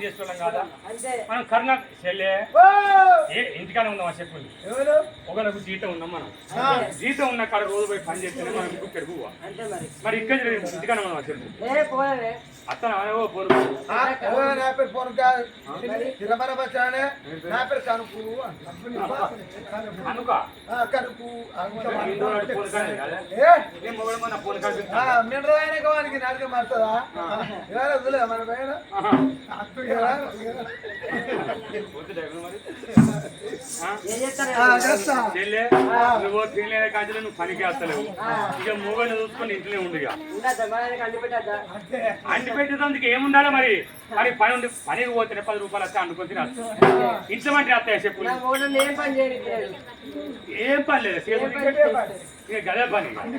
పని చేసుకోలేం కదా మనం కర్ణాటక చెల్లె ఇంటికానే ఉందామా చెప్పు. ఒకరికి జీతం ఉన్నాం మనం. ఆ, జీతం ఉన్న కాడ రోజు పోయి పని చేస్తేనే మనం పెరుగువా అంతే మరి. ఇక్కడ మొబైల్ మన మినరల్ అయినాక వానికి నరక మారుతుందా మన పైన? చెల్లె నువ్వు తినలేని కాంచెలు నువ్వు పనికి వస్తలేవు. ఇక మొబైల్ చూసుకొని ఇంట్లోనే ఉండు ఇక. అంటి పెట్టేందుకు ఏముండాలి మరి? మరి పని ఉండి పనికి పోతే పది రూపాయలు వస్తే అనుకొని తినచ్చు ఇంట్లో మంటే వస్తాయి చెప్పు? ఏం పని లేదు. ఇక గదే పని. అన్ని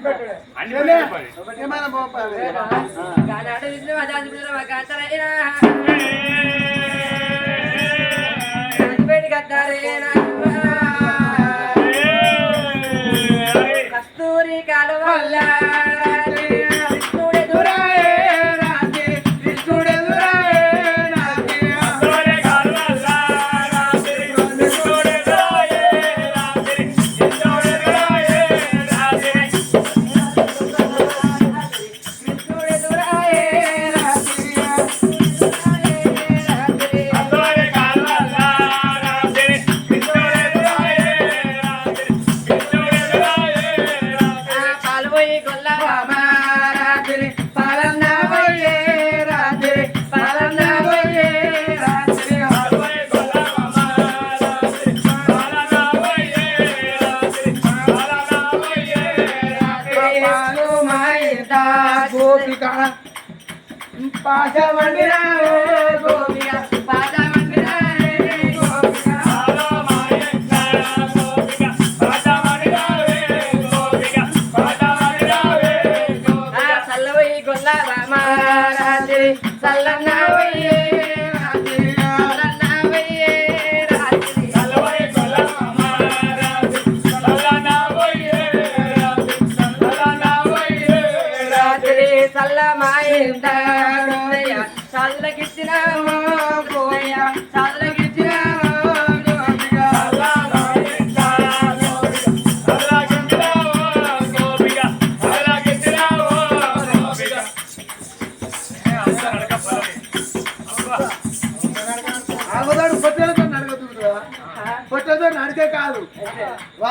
పని. ఏమైనా la ஆசை வண்டிரா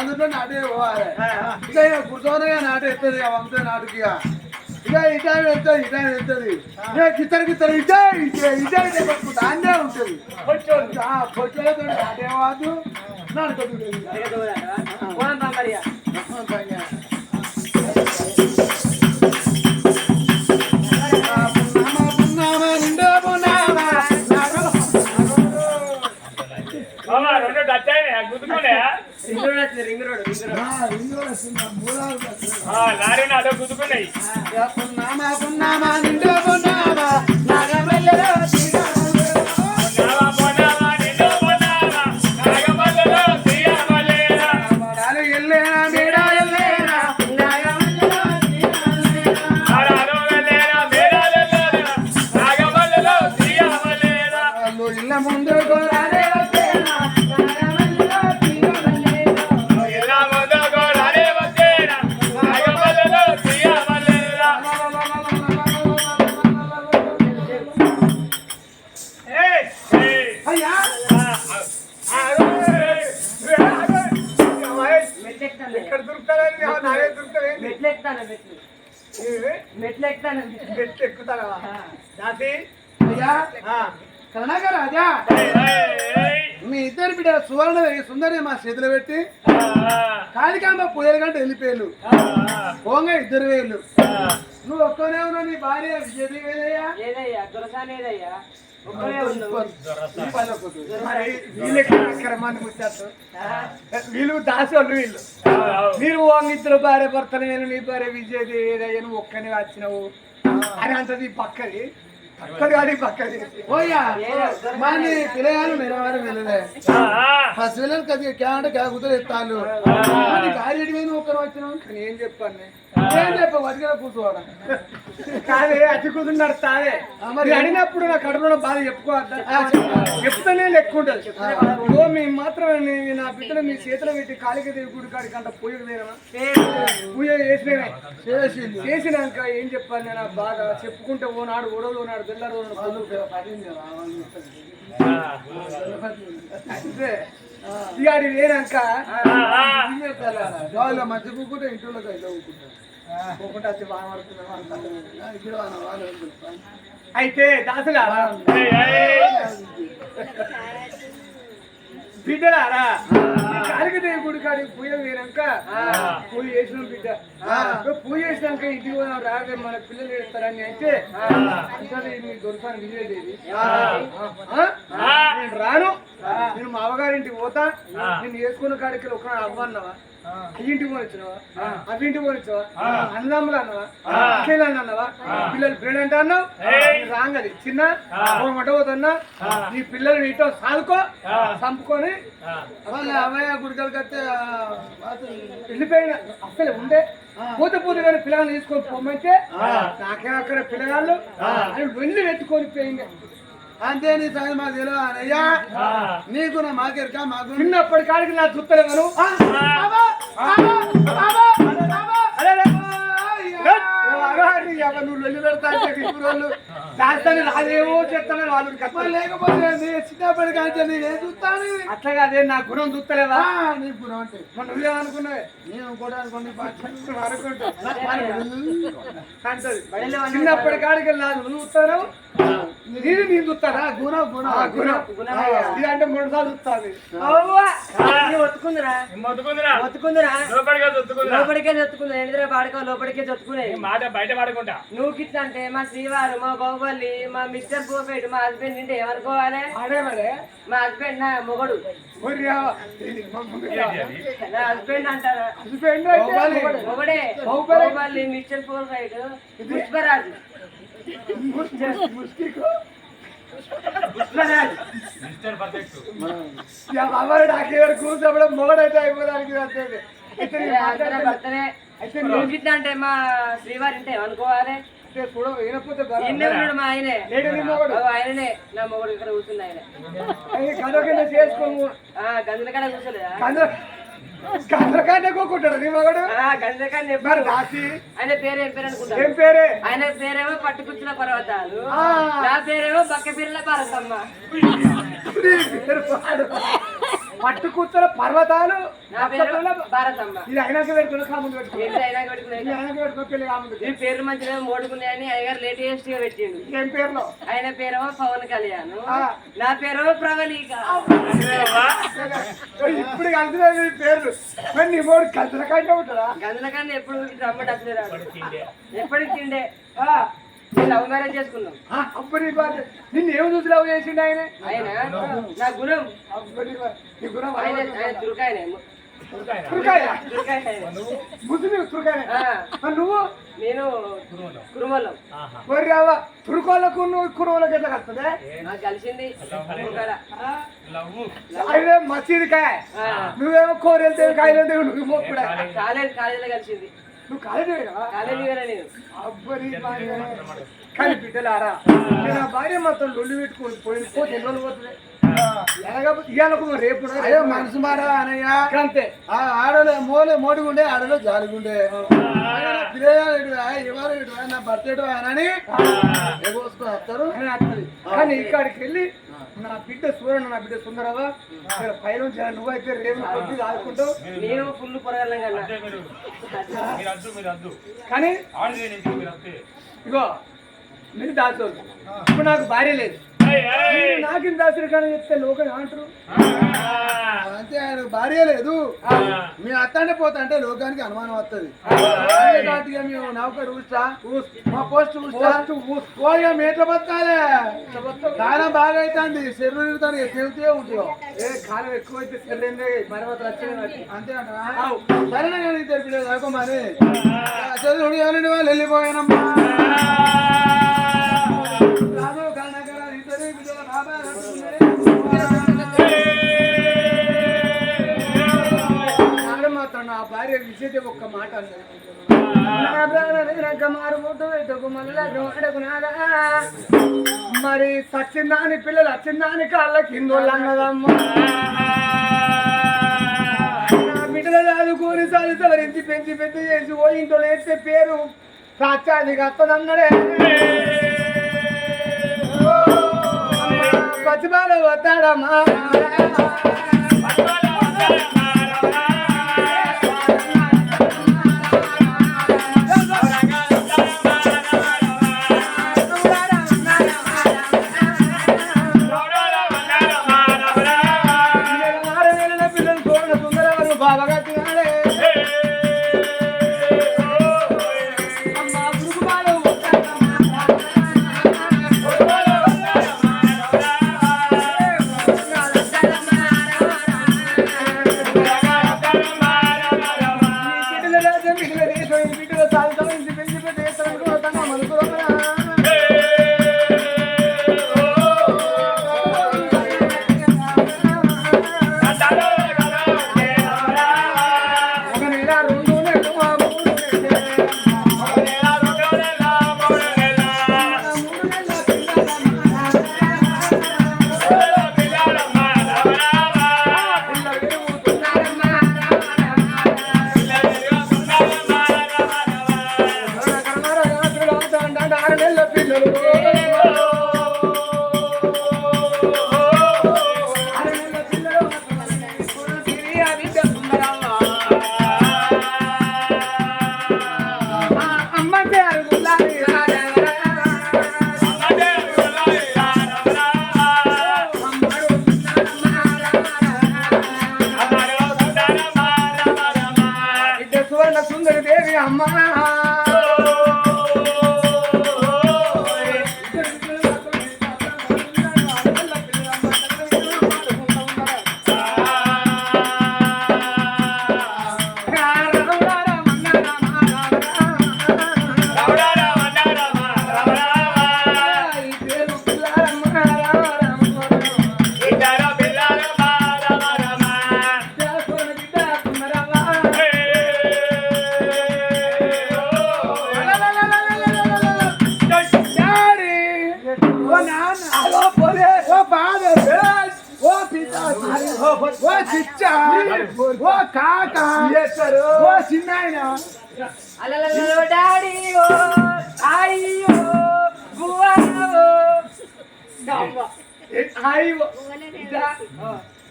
వందతో నాటే పోవాలి. ఇక కూర్చోనే నాటే ఎత్తది వంద నాటుకి ఇక. ఇటా వెళ్తుంది ఇటా ఇక కిత్తర కిత్తర ఇటే ఇటే ఇటే ఇటే పట్టుకుంటా అన్నే ఉంటుంది. ఆ, పొట్టలతో నాటే ring road ring road. Ring road lorry అదో గుద్దుకున్నాయి. పున్నామా పున్నామా నిండు పున్నామా? ఇక్కడ దొరుకుతారని నాగే దొరుకుతాయి మెట్లెక్తాను మెట్లు. మెట్లెక్తాను మెట్లు ఎక్కుతారా దాసి అయ్యా. కరుణాకర్ రాజా. మీ ఇద్దరు బిడ్డ సువర్ణ సుందరి మా చేతిలో పెట్టి కాళికాంబ పూజల గంట వెళ్ళిపోయారు. పోంగ ఇద్దరు వేలు. నువ్వు ఒక్కనే ఉన్నావు నీ భార్య వీళ్ళు దాసోళ్ళు వీళ్ళు. మీరు ఇద్దరు భార్య భర్తలు నేను నీ భార్య విజయదేవి ఏదయ్యా? నువ్వు ఒక్కనే వచ్చినావు. అని అంటది ఈ పక్కది. పక్కది పక్కది ఓయ్యా మాని పిల్లగాలు నిలబడి వెళ్ళలే. ఫస్ట్ వెళ్ళాలి కదా క్యా అంటే క్యా కుదర ఎత్తాను గారెడి మీద ఒక్కరు వచ్చినాం కానీ ఏం చెప్పాను ఏం చెప్ప కూర్చోవడం కాదే అతి కుదురున్నాడు తాదే మరి అడిగినప్పుడు నా కడుపులో బాధ చెప్పుకోవద్దా? చెప్తానే లెక్క ఉంటుంది. ఓ మేము మాత్రం నీ- బిడ్డలు మీ చేతిలో పెట్టి కాలికి దేవి గుడి కాడికి అంట పూజ చేయడమా పూజ చేసింది. చేసినాక ఏం చెప్పాలి నేను? బాధ చెప్పుకుంటే ఓనాడు తెల్లారు ఓనాడు అంతే ఇక అది వేనాక వాళ్ళ మధ్య కూకుంటే ఇంట్లో ఊకుంటారు. పోకుండా వచ్చి. ఇక్కడ వాళ్ళు ఏం చెప్తారు? అయితే దాసులా. బిడ్డలారా? కాలికదేవి గుడి కాడికి పూజ వేయనాక పూజ చేసినాం బిడ్డ. పూజ చేసినాక ఇంటికి పోయినాం రాగా మన పిల్లలు ఏడుస్తారని అయితే మీ దొరకాను విజయదేవి నేను రాను. నేను మా అవ్వగారింటికి పోతా. నేను వేసుకున్న కాడికి ఒక అవ్వన్నవా? అయ్యింటికి పోని వచ్చినావా? అవింటికి పోని వచ్చావా అన్నదమ్ములు అన్నవా? అన్నవా? పిల్లలు ఫ్రెండ్ అంటే అన్నావు రాంగది. చిన్న? మట పోతున్నా? నీ పిల్లలు నీతో సాదుకో చంపుకొని. వాళ్ళ అమ్మయ్య గుడికలు కట్టే వెళ్ళిపోయిన అసలు ఉండే. పూత పూత కానీ పిల్లగాళ్ళు తీసుకొని పొమ్మంటే నాకేం అక్కడ పిల్లగాళ్ళు అని వెళ్ళి ఎత్తుకొని పోయింది అంతే నీ సంగతి మాకు తెలియదు అయ్యా నీకు నా మాకెరక మాకు చిన్నప్పటి కాడికి నా చుట్టలేవను నువ్వు వెళ్ళి పెడతా అంటే ఇప్పుడు వాళ్ళు దాస్తాను రాదేమో చెప్తాను వాళ్ళు కథ లేకపోతే చిన్నప్పటి కానీ నేను చూస్తాను? అట్లా కాదే నా గుణం చూస్తలేవా? ఆ, నీ గుణం అంటే. మన నువ్వేమనుకున్నావే నేను కూడా అనుకోండి అంటది చిన్నప్పటి కాడికి నాది నువ్వు? చూస్తాను నేను చూస్తానా గుణం గుణం. గుణం. ఇది అంటే మూడు సార్లు చూస్తాది ఒత్తుకుందిరా. ఒత్తుకుందిరా. లోపలికే చొత్తుకుంది ఎండిరా పాడుకో లోపలికే చొత్తుకునే ఈ మాట బయట పడకుండా నువ్వు గిట్లా అంటే మా శ్రీవారు మా బాహుబలి మా మిస్టర్ బోఫెట్ మా హస్బెండ్ నింటే ఏమనుకోవాలి మరే మా హస్బెండ్ నా మొగడు. నా హస్బెండ్ అంటారా? హస్బెండ్. మొగడే. మొగడే. బాహుబలి. మిస్టర్ బోఫెట్ పుష్పరాజు. కూర్చోవడం మొగడైతే అయిపోదానికి అయితే అంటే మా శ్రీవారి అంటే ఏమనుకోవాలి ఆయనే. ఆ గంజల కాడ కూర్చోలేదా? కోకుంటాడు నీ మగడు? మరి దాసి ఆయన పేరు ఏం పేరు అనుకుంటా ఏం పేరే? ఆయన పేరేమో పట్టుకుచ్చిన పర్వతాలు. ఆ. నా పేరేమో బక్క పిల్లల పరసమ్మ నీ పేరు పాడు. పట్టు కూర్చొని పర్వతాలు నా పేరు ఇది అయినాక కాముందు మంచిగా మోడుకున్నాయని అయ్యగారు లేటెస్ట్గా పెట్టిండు. ఏం పేరులో? ఆయన పేరేమో పవన్ కళ్యాణ్. నా పేరేమో ప్రవళిక. ఇప్పుడు కలిసి పేర్లు. మరి నీ మూడు గంజల కన్నా ఎప్పుడు రమ్మటి అసలు రాడు. ఎప్పటికి తిండే. ఆ, లవ్ మ్యారేజ్ చేసుకున్నాం బాధ. నిన్ను ఏం చూసి లవ్ చేసిండు ఆయన? ఆయన? నా గుణం. నీ ఆయన ఆయన ముస్లిం నువ్వు? నేను కురుమలం మరి రావా తురుకోళ్ళకు నువ్వు కురువులకు ఎట్లా కలుస్తుందే? కలిసింది. అదే మసీదుకాయ. ఆ, నువ్వేమో కోరెళ్తే కాయలు నువ్వు మొక్కుడా కాలేజ్ కాలేజీలో కలిసింది. నువ్వు కాలేజీ అబ్బరి. కానీ బిడ్డలారా నేను ఆ భార్య మొత్తం లొల్లి పెట్టుకొని పోయి పోతే ఎన్ని రోజులు పోతుంది? రేపు అయ్యో మనసు మాట అనయ్య. అంతే ఆ ఆడలో మూల మోడుగుండే ఆడలో జాలిగుండే. ఎవరు ఇటు నా ఇటు అని వస్తారు? అంటది. కానీ ఇక్కడికి వెళ్ళి నా బిడ్డ సూర్యుడు నా బిడ్డ సుందరవా ఇక్కడ పైనుంచి నువ్వైతే రేపు కొద్ది ఆడుకుంటావు నేను ఫుల్ పొరగలం కన్నా. అంతే మీరు మీరు అద్దు మీరు అద్దు కానీ మీరు ఇగో మీరు దాచోదు ఇప్పుడు నాకు భార్య లేదు. మీరు నాకేం దాచుడు కానీ చెప్తే లోకం ఏమంటారు? అంతే ఆయన భార్య లేదు. మీ అత్తంటే పోతా అంటే లోకానికి అనుమానం వస్తుంది కాబట్టి మేము నౌక చూస్తా. మా పోస్ట్ చూస్తా. మేట్ల బతకాలే. చాలా బాగా అవుతుంది శరీరం చెబుతూ ఉంటాయో. ఏ కాలం ఎక్కువైతే సరైందే మరవతలు వచ్చింది అంతే అంటవా? సరేనా కానీ తెలిపలేదు అనుకోమని చదువు వాళ్ళు వెళ్ళిపోయానమ్మా భార్య మళ్ళా ఒక్క మాట మరి సచ్చిందాని పిల్లలు వచ్చిందాని కాళ్ళ కిందోళ్ళు అన్నదమ్మా. బిడ్డల చదువుకొని చదువుతవరించి పెంచి పెద్ద చేసి ఓ ఇంట్లో వేస్తే పేరు సాక్షాదిగా వస్తుందన్నడే పచ్చిబాల వస్తాడమ్మా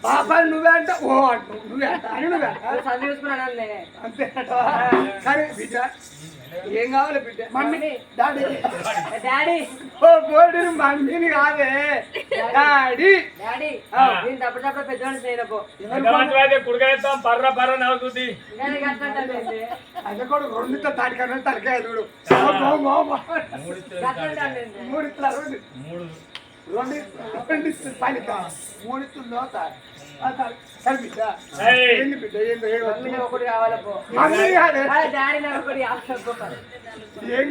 పాప నువ్వే అంట ఓ అంటు. నువ్వే అంట. అని నువ్వే. అంట చదివి చూసుకున్నాను అంతే? కానీ బిడ్డ. ఏం కావాలి బిడ్డ? Mummy daddy. డాడీ. ఓ బోర్డు మమ్మీని కాదే. డాడీ. డాడీ. నేను తప్పుడు తప్పుడు పెద్దవాడిని చేయనపో కుడుకేస్తాం పర్ర పర్ర నవ్వుతుంది అది కూడా రెండుతో తాడికన్నా తలకాయ చూడు. మూడు. రెండు రెండు రెండు పని మూడు లోత సరే బిడ్డ. ఏయ్. ఏంది బిడ్డ ఏంది ఏం ఒకటి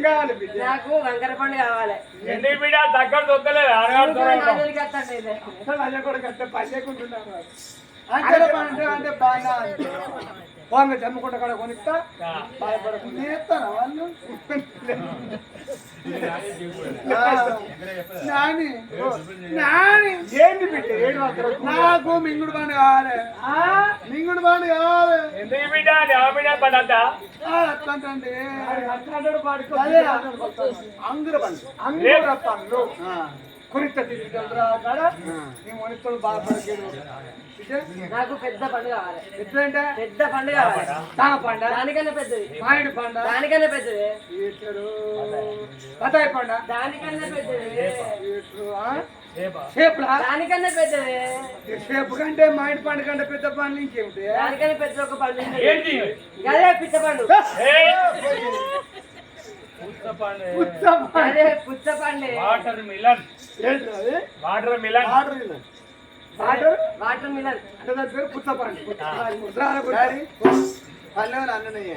కావాలి బిడ్డ? నాకు వంకర పండు కావాలి. ఎందుకు బిడ్డ దగ్గర దొక్కలేదు అదే కూడా కట్టే పని అంటే అంటే బాగా వాంగ జమ్మకుంట కాడ కొనిస్తా. వాళ్ళు నాని నాని ఏంటి బిడ్డ? నాకు మింగుడు బండి కావాలి. మింగుడు బండి కావాలి. అట్లాంటండి అంగుర బండి అంగూర పండ్లు కాడ నీ మనిషితో బాధపడలేదు నాకు పెద్ద పండు కావాలి ఎట్లంటే పెద్ద పండు కావాలి తా పండ దానికన్నా పెద్దది మామిడి పండ దానికన్నా పెద్దది ఈటరు బతాయి పండ దానికన్నా పెద్దది దానికన్నా పెద్దది షేపు కంటే మామిడి పండు కంటే పెద్ద పండ్లు ఇంకేమిటి దానికన్నా పెద్ద ఒక పండు అదే పిచ్చ పండు పుచ్చ పండు. పుచ్చ పండు వాటర్ మిలన్ ఏంటి అది వాటర్ మిలన్. ఆర్డర్ ఇది. వాటర్? Watermelon. అంటే దాని పేరు అన్నయ్య